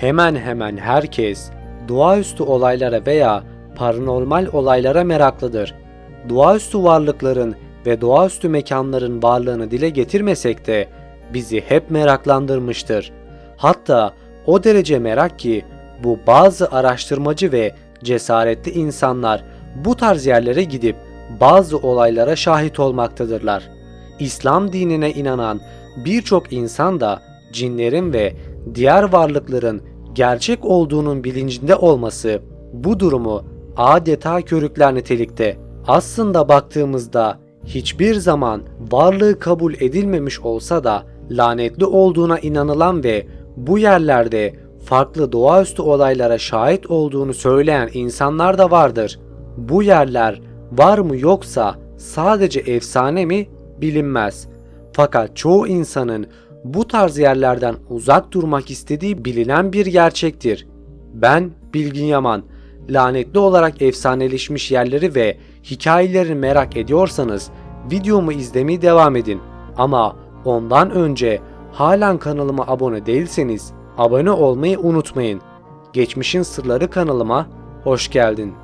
Hemen hemen herkes doğaüstü olaylara veya paranormal olaylara meraklıdır. Doğaüstü varlıkların ve doğaüstü mekanların varlığını dile getirmesek de bizi hep meraklandırmıştır. Hatta o derece merak ki bu bazı araştırmacı ve cesaretli insanlar bu tarz yerlere gidip bazı olaylara şahit olmaktadırlar. İslam dinine inanan birçok insan da cinlerin ve diğer varlıkların gerçek olduğunun bilincinde olması bu durumu adeta körükler nitelikte. Aslında baktığımızda hiçbir zaman varlığı kabul edilmemiş olsa da lanetli olduğuna inanılan ve bu yerlerde farklı doğaüstü olaylara şahit olduğunu söyleyen insanlar da vardır. Bu yerler var mı yoksa sadece efsane mi bilinmez. Fakat çoğu insanın bu tarz yerlerden uzak durmak istediği bilinen bir gerçektir. Ben Bilgin Yaman. Lanetli olarak efsaneleşmiş yerleri ve hikayelerini merak ediyorsanız videomu izlemeyi devam edin. Ama ondan önce halen kanalıma abone değilseniz abone olmayı unutmayın. Geçmişin Sırları kanalıma hoş geldin.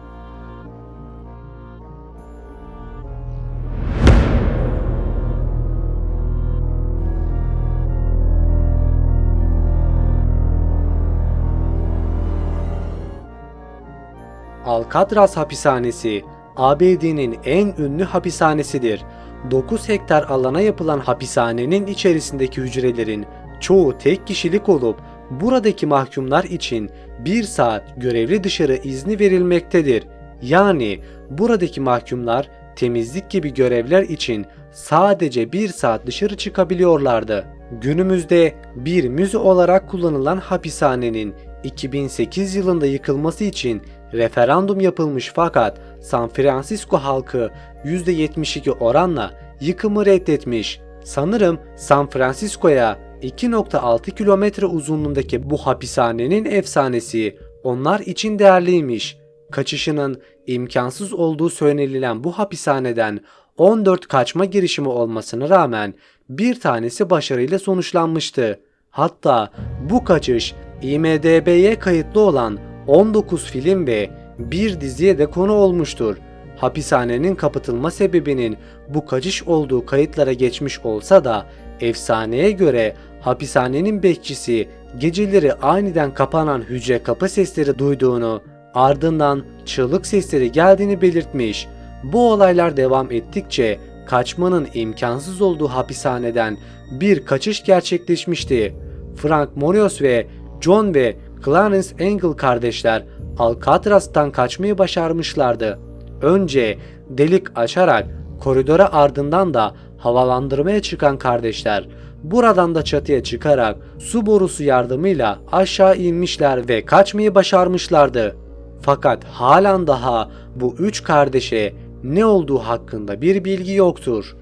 Alcatraz hapishanesi ABD'nin en ünlü hapishanesidir. 9 hektar alana yapılan hapishanenin içerisindeki hücrelerin çoğu tek kişilik olup buradaki mahkumlar için 1 saat görevli dışarı izni verilmektedir. Yani buradaki mahkumlar temizlik gibi görevler için sadece 1 saat dışarı çıkabiliyorlardı. Günümüzde bir müze olarak kullanılan hapishanenin 2008 yılında yıkılması için referandum yapılmış fakat San Francisco halkı %72 oranla yıkımı reddetmiş. Sanırım San Francisco'ya 2.6 kilometre uzunluğundaki bu hapishanenin efsanesi onlar için değerliymiş. Kaçışının imkansız olduğu söylenilen bu hapishaneden 14 kaçma girişimi olmasına rağmen bir tanesi başarıyla sonuçlanmıştı. Hatta bu kaçış IMDB'ye kayıtlı olan 19 film ve bir diziye de konu olmuştur. Hapishanenin kapatılma sebebinin bu kaçış olduğu kayıtlara geçmiş olsa da efsaneye göre hapishanenin bekçisi geceleri aniden kapanan hücre kapı sesleri duyduğunu ardından çığlık sesleri geldiğini belirtmiş. Bu olaylar devam ettikçe kaçmanın imkansız olduğu hapishaneden bir kaçış gerçekleşmişti. Frank Morios ve John ve Clarence Engel kardeşler Alcatraz'tan kaçmayı başarmışlardı. Önce delik açarak koridora ardından da havalandırmaya çıkan kardeşler buradan da çatıya çıkarak su borusu yardımıyla aşağı inmişler ve kaçmayı başarmışlardı. Fakat halen daha bu üç kardeşe ne olduğu hakkında bir bilgi yoktur.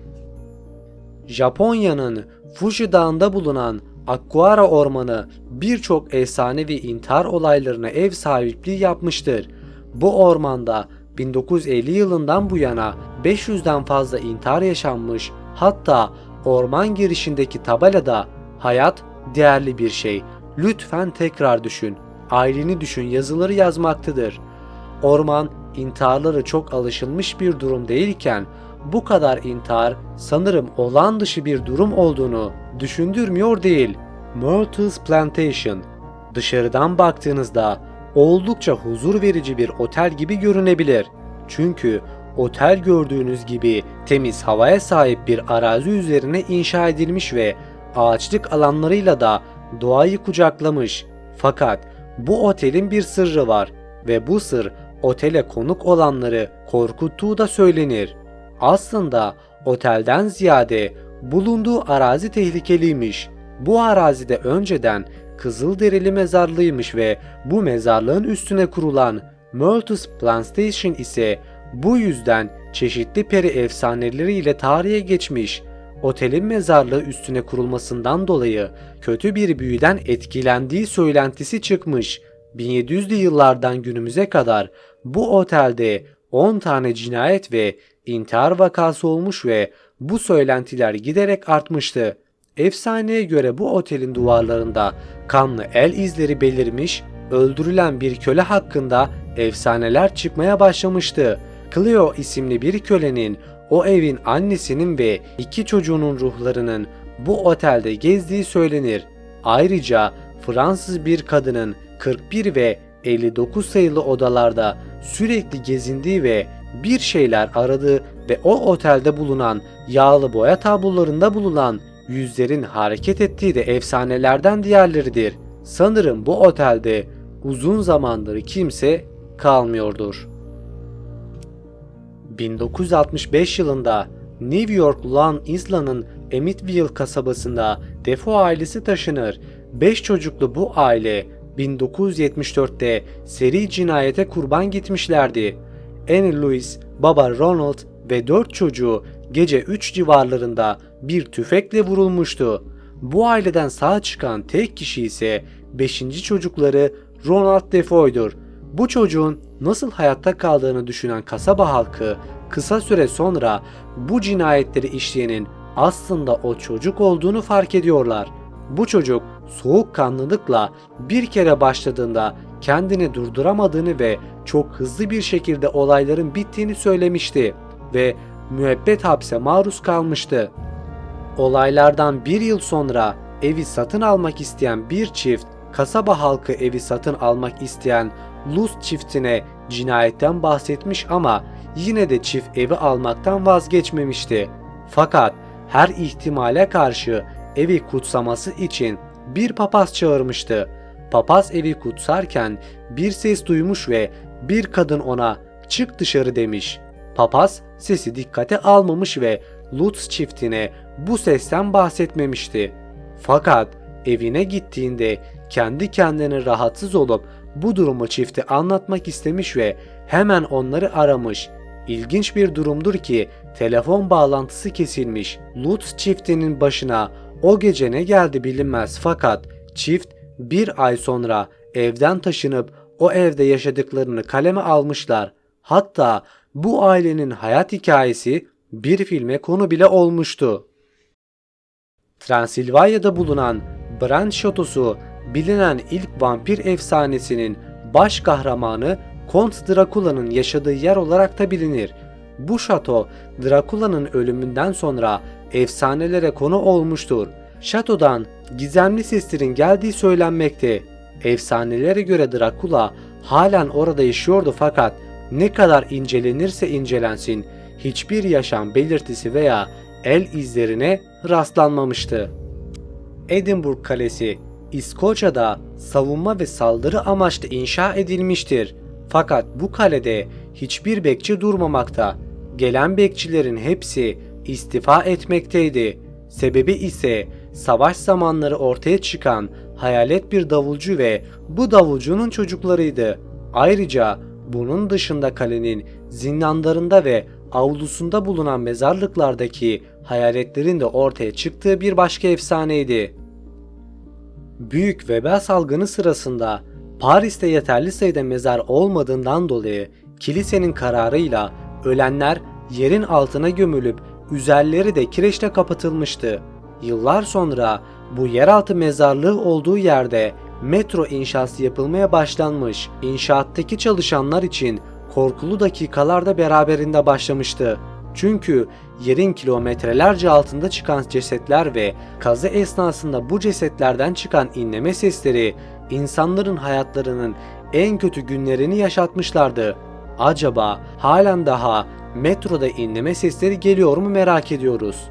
Japonya'nın Fuji Dağı'nda bulunan Aquara Ormanı birçok efsanevi intihar olaylarına ev sahipliği yapmıştır. Bu ormanda 1950 yılından bu yana 500'den fazla intihar yaşanmış. Hatta orman girişindeki tabelada hayat değerli bir şey. Lütfen tekrar düşün. Aileni düşün yazıları yazmaktadır. Orman intiharları çok alışılmış bir durum değilken bu kadar intihar sanırım olağan dışı bir durum olduğunu düşündürmüyor değil. Myrtles Plantation dışarıdan baktığınızda oldukça huzur verici bir otel gibi görünebilir. Çünkü otel gördüğünüz gibi temiz havaya sahip bir arazi üzerine inşa edilmiş ve ağaçlık alanlarıyla da doğayı kucaklamış. Fakat bu otelin bir sırrı var ve bu sır otele konuk olanları korkuttuğu da söylenir. Aslında otelden ziyade bulunduğu arazi tehlikeliymiş. Bu arazide önceden Kızılderili mezarlığıymış ve bu mezarlığın üstüne kurulan Myrtus Plantation ise bu yüzden çeşitli peri efsaneleriyle tarihe geçmiş. Otelin mezarlığı üstüne kurulmasından dolayı kötü bir büyüden etkilendiği söylentisi çıkmış. 1700'lü yıllardan günümüze kadar bu otelde 10 tane cinayet ve intihar vakası olmuş ve bu söylentiler giderek artmıştı. Efsaneye göre bu otelin duvarlarında kanlı el izleri belirmiş, öldürülen bir köle hakkında efsaneler çıkmaya başlamıştı. Cleo isimli bir kölenin o evin annesinin ve iki çocuğunun ruhlarının bu otelde gezdiği söylenir. Ayrıca Fransız bir kadının 41 ve 59 sayılı odalarda sürekli gezindiği ve bir şeyler aradığı ve o otelde bulunan yağlı boya tablolarında bulunan yüzlerin hareket ettiği de efsanelerden diğerleridir. Sanırım bu otelde uzun zamandır kimse kalmıyordur. 1965 yılında New York Long Island'ın Amityville kasabasında Defoe ailesi taşınır. 5 çocuklu bu aile 1974'te seri cinayete kurban gitmişlerdi. Annie Louise, baba Ronald ve 4 çocuğu gece 3 civarlarında bir tüfekle vurulmuştu. Bu aileden sağ çıkan tek kişi ise 5. çocukları Ronald Defoe'dur. Bu çocuğun nasıl hayatta kaldığını düşünen kasaba halkı kısa süre sonra bu cinayetleri işleyenin aslında o çocuk olduğunu fark ediyorlar. Bu çocuk soğukkanlılıkla bir kere başladığında kendini durduramadığını ve çok hızlı bir şekilde olayların bittiğini söylemişti ve müebbet hapse maruz kalmıştı. Olaylardan bir yıl sonra evi satın almak isteyen bir çift, kasaba halkı evi satın almak isteyen Luz çiftine cinayetten bahsetmiş ama yine de çift evi almaktan vazgeçmemişti. Fakat her ihtimale karşı evi kutsaması için bir papaz çağırmıştı. Papaz evi kutsarken bir ses duymuş ve bir kadın ona çık dışarı demiş. Papaz sesi dikkate almamış ve Lutz çiftine bu sesten bahsetmemişti. Fakat evine gittiğinde kendi kendine rahatsız olup bu durumu çifte anlatmak istemiş ve hemen onları aramış. İlginç bir durumdur ki telefon bağlantısı kesilmiş. Lutz çiftinin başına o gece ne geldi bilinmez fakat çift bir ay sonra evden taşınıp o evde yaşadıklarını kaleme almışlar. Hatta bu ailenin hayat hikayesi bir filme konu bile olmuştu. Transilvanya'da bulunan Bran Şatosu bilinen ilk vampir efsanesinin baş kahramanı Kont Drakula'nın yaşadığı yer olarak da bilinir. Bu şato Drakula'nın ölümünden sonra efsanelere konu olmuştur. Şatodan gizemli seslerin geldiği söylenmekte. Efsanelere göre Drakula halen orada yaşıyordu fakat ne kadar incelenirse incelensin hiçbir yaşam belirtisi veya el izlerine rastlanmamıştı. Edinburgh Kalesi İskoçya'da savunma ve saldırı amaçlı inşa edilmiştir. Fakat bu kalede hiçbir bekçi durmamakta. Gelen bekçilerin hepsi istifa etmekteydi. Sebebi ise savaş zamanları ortaya çıkan hayalet bir davulcu ve bu davulcunun çocuklarıydı. Ayrıca bunun dışında kalenin zindanlarında ve avlusunda bulunan mezarlıklardaki hayaletlerin de ortaya çıktığı bir başka efsaneydi. Büyük veba salgını sırasında Paris'te yeterli sayıda mezar olmadığından dolayı kilisenin kararıyla ölenler yerin altına gömülüp üzerleri de kireçle kapatılmıştı. Yıllar sonra bu yeraltı mezarlığı olduğu yerde metro inşası yapılmaya başlanmış. İnşaattaki çalışanlar için korkulu dakikalarda beraberinde başlamıştı. Çünkü yerin kilometrelerce altında çıkan cesetler ve kazı esnasında bu cesetlerden çıkan inleme sesleri insanların hayatlarının en kötü günlerini yaşatmışlardı. Acaba halen daha metroda inleme sesleri geliyor mu merak ediyoruz.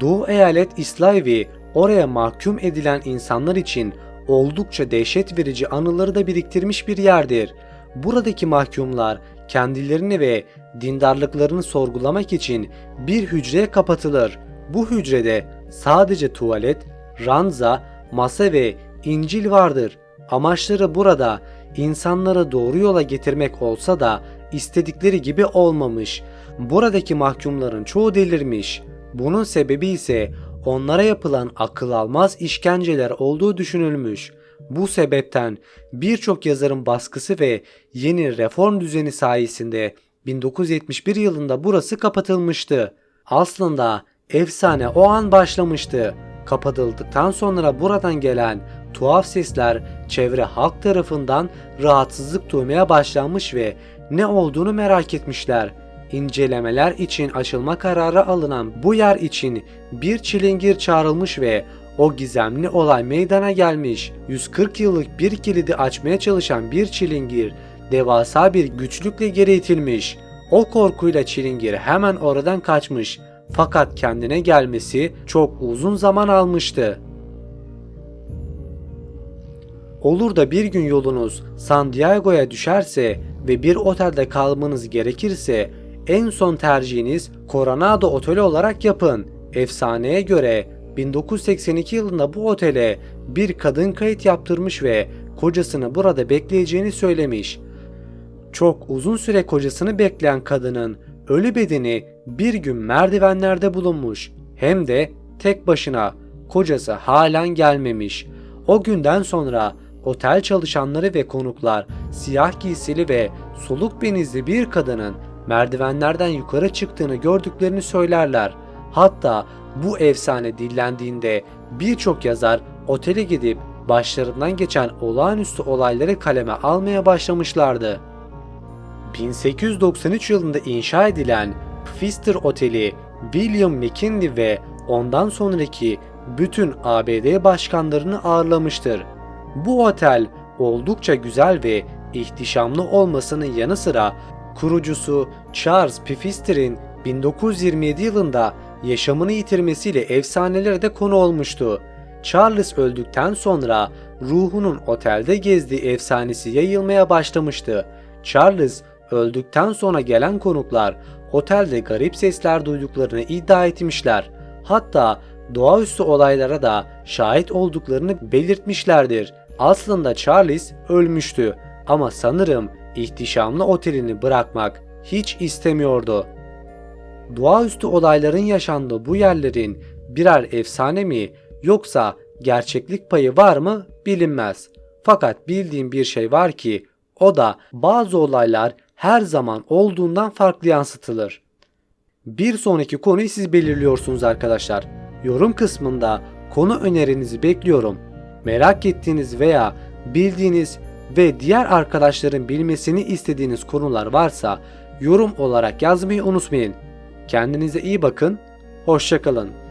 Doğu eyalet İslayvi oraya mahkum edilen insanlar için oldukça dehşet verici anıları da biriktirmiş bir yerdir. Buradaki mahkumlar kendilerini ve dindarlıklarını sorgulamak için bir hücreye kapatılır. Bu hücrede sadece tuvalet, ranza, masa ve İncil vardır. Amaçları burada insanları doğru yola getirmek olsa da istedikleri gibi olmamış. Buradaki mahkumların çoğu delirmiş. Bunun sebebi ise onlara yapılan akıl almaz işkenceler olduğu düşünülmüş. Bu sebepten birçok yazarın baskısı ve yeni reform düzeni sayesinde 1971 yılında burası kapatılmıştı. Aslında Efsane o an başlamıştı. Kapatıldıktan sonra buradan gelen tuhaf sesler çevre halk tarafından rahatsızlık duymaya başlanmış ve ne olduğunu merak etmişler. İncelemeler için açılma kararı alınan bu yer için bir çilingir çağrılmış ve o gizemli olay meydana gelmiş. 140 yıllık bir kilidi açmaya çalışan bir çilingir devasa bir güçlükle geri itilmiş. O korkuyla çilingir hemen oradan kaçmış. Fakat kendine gelmesi çok uzun zaman almıştı. Olur da bir gün yolunuz San Diego'ya düşerse ve bir otelde kalmanız gerekirse en son tercihiniz Coronado Oteli olarak yapın. Efsaneye göre 1982 yılında bu otele bir kadın kayıt yaptırmış ve kocasını burada bekleyeceğini söylemiş. Çok uzun süre kocasını bekleyen kadının ölü bedeni bir gün merdivenlerde bulunmuş. Hem de tek başına. Kocası halen gelmemiş. O günden sonra otel çalışanları ve konuklar siyah giysili ve soluk benizli bir kadının merdivenlerden yukarı çıktığını gördüklerini söylerler. Hatta bu efsane dillendiğinde birçok yazar otele gidip başlarından geçen olağanüstü olayları kaleme almaya başlamışlardı. 1893 yılında inşa edilen Pfister Oteli William McKinley ve ondan sonraki bütün ABD başkanlarını ağırlamıştır. Bu otel oldukça güzel ve ihtişamlı olmasının yanı sıra kurucusu Charles Pfister'in 1927 yılında yaşamını yitirmesiyle efsanelere de konu olmuştu. Charles öldükten sonra ruhunun otelde gezdiği efsanesi yayılmaya başlamıştı. Charles öldükten sonra gelen konuklar otelde garip sesler duyduklarını iddia etmişler. Hatta doğaüstü olaylara da şahit olduklarını belirtmişlerdir. Aslında Charles ölmüştü ama sanırım ihtişamlı otelini bırakmak hiç istemiyordu. Doğaüstü olayların yaşandığı bu yerlerin birer efsane mi yoksa gerçeklik payı var mı bilinmez. Fakat bildiğim bir şey var ki o da bazı olaylar her zaman olduğundan farklı yansıtılır. Bir sonraki konuyu siz belirliyorsunuz arkadaşlar. Yorum kısmında konu önerinizi bekliyorum. Merak ettiğiniz veya bildiğiniz ve diğer arkadaşların bilmesini istediğiniz konular varsa yorum olarak yazmayı unutmayın. Kendinize iyi bakın, hoşçakalın.